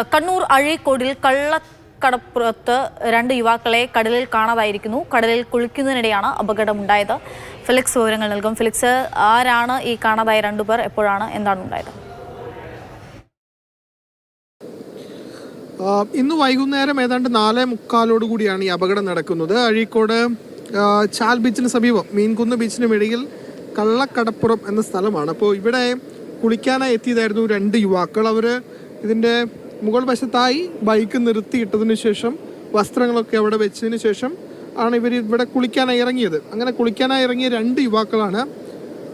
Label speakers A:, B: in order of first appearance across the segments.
A: കണ്ണൂർ അഴീക്കോടിൽ കള്ളക്കടപ്പുറത്ത് രണ്ട് യുവാക്കളെ കടലിൽ കാണാതായിരിക്കുന്നു. കടലിൽ കുളിക്കുന്നതിനിടെയാണ് അപകടമുണ്ടായത്. ഫിലിക്സ് വിവരങ്ങൾ നൽകും. ഫിലിക്സ് ആരാണ് ഈ കാണാതായ രണ്ടുപേർ എപ്പോഴാണ്? എന്താണ് ഉണ്ടായത്?
B: ഇന്ന് വൈകുന്നേരം ഏതാണ്ട് നാലേ മുക്കാലോട് കൂടിയാണ് ഈ അപകടം നടക്കുന്നത്. അഴീക്കോട് ചാൽ ബീച്ചിന് സമീപം മീൻകുന്ന് ബീച്ചിനും ഇടയിൽ കള്ളക്കടപ്പുറം എന്ന സ്ഥലമാണ്. അപ്പോൾ ഇവിടെ കുളിക്കാനായി എത്തിയതായിരുന്നു രണ്ട് യുവാക്കൾ. അവർ ഇതിന്റെ മുകൾ വശത്തായി ബൈക്ക് നിർത്തിയിട്ടതിന് ശേഷം വസ്ത്രങ്ങളൊക്കെ അവിടെ വെച്ചതിന് ശേഷം ആണ് ഇവർ ഇവിടെ കുളിക്കാനായി ഇറങ്ങിയത്. അങ്ങനെ കുളിക്കാനായി ഇറങ്ങിയ രണ്ട് യുവാക്കളാണ്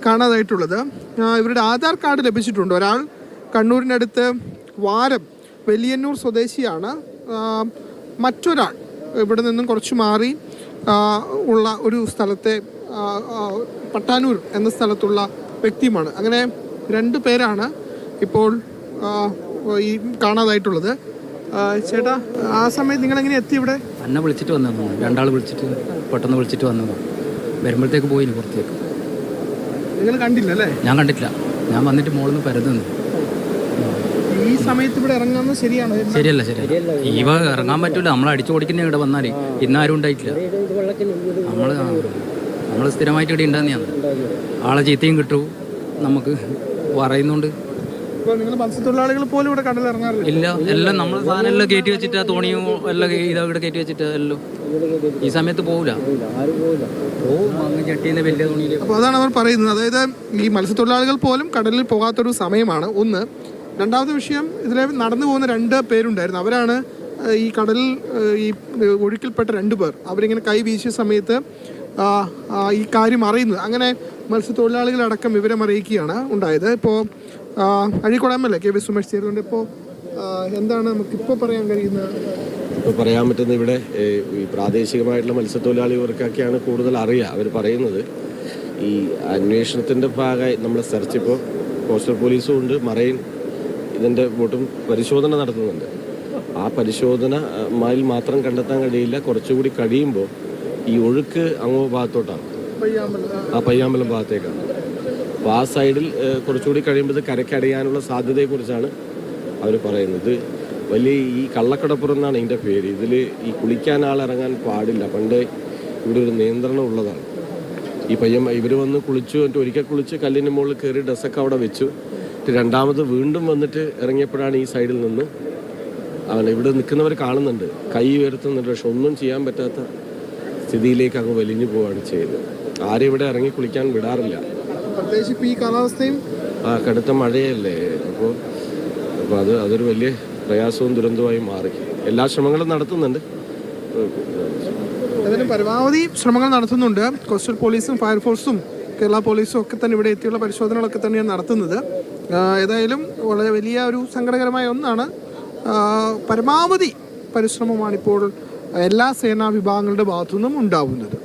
B: കാണാതായിട്ടുള്ളത്. ഇവരുടെ ആധാർ കാർഡ് ലഭിച്ചിട്ടുണ്ട്. ഒരാൾ കണ്ണൂരിനടുത്ത് വാരം വലിയന്നൂർ സ്വദേശിയാണ്. മറ്റൊരാൾ ഇവിടെ നിന്നും കുറച്ച് മാറി ഉള്ള ഒരു സ്ഥലത്തെ പട്ടാനൂർ എന്ന സ്ഥലത്തുള്ള വ്യക്തിയുമാണ്. അങ്ങനെ രണ്ട് പേരാണ് ഇപ്പോൾ ഈ കാണാതായിട്ടുള്ളത്. ചേട്ടാ ആ സമയത്ത് നിങ്ങൾ എങ്ങനെ എത്തി ഇവിടെ?
C: എന്നെ വിളിച്ചിട്ട് വന്നതാണ്. രണ്ടാൾ വിളിച്ചിട്ട് പെട്ടെന്ന് വിളിച്ചിട്ട് വന്നതാണ് വരുമ്പോഴത്തേക്ക് പോയി പുറത്തേക്ക്.
B: നിങ്ങൾ കണ്ടില്ല അല്ലേ?
C: ഞാൻ കണ്ടിട്ടില്ല. ഞാൻ വന്നിട്ട് മോളിൽ നിന്ന് പരതുന്നു.
B: ഈ സമയത്ത് ഇവിടെ ഇറങ്ങുന്നത് ശരിയാണോ
C: ശരിയല്ല ശരിയല്ല. ഇവ ഇറങ്ങാൻ പറ്റൂല. നമ്മൾ അടിച്ചു ഓടിക്കുന്ന ഇവിടെ വന്നാൽ ഇന്നാരും ഉണ്ടായിട്ടില്ല. നമ്മൾ നമ്മൾ സ്ഥിരമായിട്ട് ഇവിടെ ഉണ്ടാകുന്നതാണ് ആളെ ചീത്തയും കിട്ടും. നമുക്ക് പറയുന്നുണ്ട്.
B: ഇപ്പോൾ നിങ്ങൾ മത്സ്യത്തൊഴിലാളികൾ പോലും ഇവിടെ കടലിൽ ഇറങ്ങാറില്ല
C: ഇല്ല എല്ലാം നമ്മൾ സാധനം എല്ലാം കയറ്റി വെച്ചിട്ട് തോണിയും എല്ലാം ഇതാ ഇവിടെ കയറ്റി വെച്ചിട്ട് എല്ലാം. ഈ സമയത്ത് പോവില്ല.
B: അപ്പോൾ അതാണ് അവർ പറയുന്നത്. അതായത് ഈ മത്സ്യത്തൊഴിലാളികൾ പോലും കടലിൽ പോകാത്തൊരു സമയമാണ്. ഒന്ന് രണ്ടാമത്തെ വിഷയം ഇതിൽ നടന്നു പോകുന്ന രണ്ട് പേരുണ്ടായിരുന്നു. അവരാണ് ഈ കടലിൽ ഈ ഒഴുക്കിൽപ്പെട്ട രണ്ട് പേർ. അവരിങ്ങനെ കൈ വീശിയ സമയത്ത് ഈ കാര്യം അറിയുന്നത്. അങ്ങനെ മത്സ്യത്തൊഴിലാളികളടക്കം വിവരം അറിയിക്കുകയാണ് ഉണ്ടായത്. ഇപ്പോൾ Azhikode M L A K V Sumesh ചേരുന്നുണ്ട്. ഇപ്പോൾ എന്താണ് നമുക്കിപ്പോൾ പറയാൻ കഴിയുന്ന
D: ഇപ്പോൾ പറയാൻ പറ്റുന്ന ഇവിടെ ഈ പ്രാദേശികമായിട്ടുള്ള മത്സ്യത്തൊഴിലാളികൾക്കൊക്കെയാണ് കൂടുതൽ അറിയുക. അവർ പറയുന്നത് ഈ അന്വേഷണത്തിന്റെ ഭാഗമായി നമ്മൾ സെർച്ച് ഇപ്പോൾ കോസ്റ്റൽ പോലീസും ഉണ്ട് മറൈൻ ഇതിന്റെ ബോട്ടും പരിശോധന നടത്തുന്നുണ്ട്. ആ പരിശോധന മായിൽ മാത്രം കണ്ടെത്താൻ കഴിയില്ല. കുറച്ചുകൂടി കഴിയുമ്പോൾ ഈ ഒഴുക്ക് അങ്ങോ ഭാഗത്തോട്ടാണ്. ആ പയ്യാമ്പലം ഭാഗത്തേക്കാണ്. അപ്പോൾ ആ സൈഡിൽ കുറച്ചുകൂടി കഴിയുമ്പോൾ ഇത് കരക്കടയാനുള്ള സാധ്യതയെക്കുറിച്ചാണ് അവർ പറയുന്നത്. വലിയ ഈ കള്ളക്കടപ്പുറം എന്നാണ് ഇതിന്റെ പേര്. ഇതിൽ ഈ കുളിക്കാൻ ആളിറങ്ങാൻ പാടില്ല. പണ്ട് ഇവിടെ ഒരു നിയന്ത്രണം ഉള്ളതാണ്. ഈ പയ്യൻ ഇവർ വന്ന് കുളിച്ചു എന്നിട്ട് ഒരിക്കൽ കുളിച്ച് കല്ലിന് മുകളിൽ കയറി ഡ്രസ്സൊക്കെ അവിടെ വെച്ചു. രണ്ടാമത് വീണ്ടും വന്നിട്ട് ഇറങ്ങിയപ്പോഴാണ് ഈ സൈഡിൽ നിന്ന് അവൻ ഇവിടെ നിൽക്കുന്നവർ കാണുന്നുണ്ട്. കൈ ഉയർത്തുന്നുണ്ട്. പക്ഷെ ഒന്നും ചെയ്യാൻ പറ്റാത്ത സ്ഥിതിയിലേക്ക് അങ്ങ് വലിഞ്ഞു പോവുകയാണ് ചെയ്ത് ആരും ഇവിടെ ഇറങ്ങി കുളിക്കാൻ വിടാറില്ല.
B: പ്രത്യേകിച്ച് ഇപ്പോൾ ഈ കാലാവസ്ഥയും
D: ആ കടുത്ത മഴയല്ലേ? അപ്പോൾ അപ്പോൾ അത് അതൊരു വലിയ പ്രയാസവും ദുരന്തമായി മാറി. എല്ലാ ശ്രമങ്ങളും നടത്തുന്നുണ്ട്.
B: അതിന് പരമാവധി ശ്രമങ്ങൾ നടത്തുന്നുണ്ട്. കോസ്റ്റൽ പോലീസും ഫയർഫോഴ്സും കേരള പോലീസും ഒക്കെ തന്നെ ഇവിടെ എത്തിയുള്ള പരിശോധനകളൊക്കെ തന്നെയാണ് നടത്തുന്നത്. ഏതായാലും വളരെ വലിയ ഒരു സങ്കടകരമായ ഒന്നാണ്. പരമാവധി പരിശ്രമമാണ് ഇപ്പോൾ എല്ലാ സേനാ വിഭാഗങ്ങളുടെ ഭാഗത്തു നിന്നും ഉണ്ടാവുന്നത്.